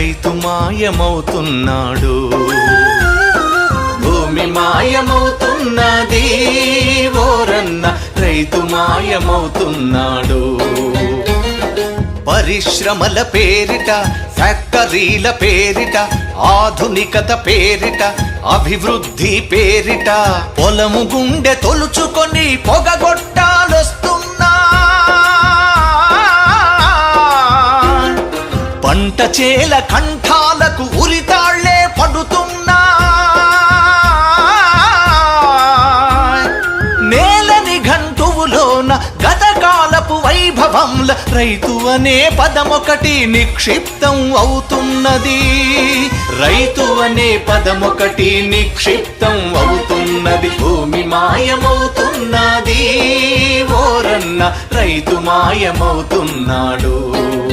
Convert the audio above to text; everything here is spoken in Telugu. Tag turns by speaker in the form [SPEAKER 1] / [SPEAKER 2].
[SPEAKER 1] రైతు మాయమవుతున్నాడు. భూమి మాయమవుతున్నది. ఓరన్న రైతు మాయమవుతున్నాడు. పరిశ్రమల పేరిట ఫ్యాక్టరీల పేరిట ఆధునికత పేరిట అభివృద్ధి పేరిట పొలము గుండె తొలుచుకొని పొగగొట్ట పంట చేల కంఠాలకు ఉరితాళ్ళే పడుతున్నా. నేలని గంటువులోన గతకాలపు వైభవంల రైతు అనే పదమొకటి నిక్షిప్తం అవుతున్నది. రైతు అనే పదమొకటి నిక్షిప్తం అవుతున్నది. భూమి మాయమవుతున్నది. ఓరన్న రైతు మాయమవుతున్నాడు.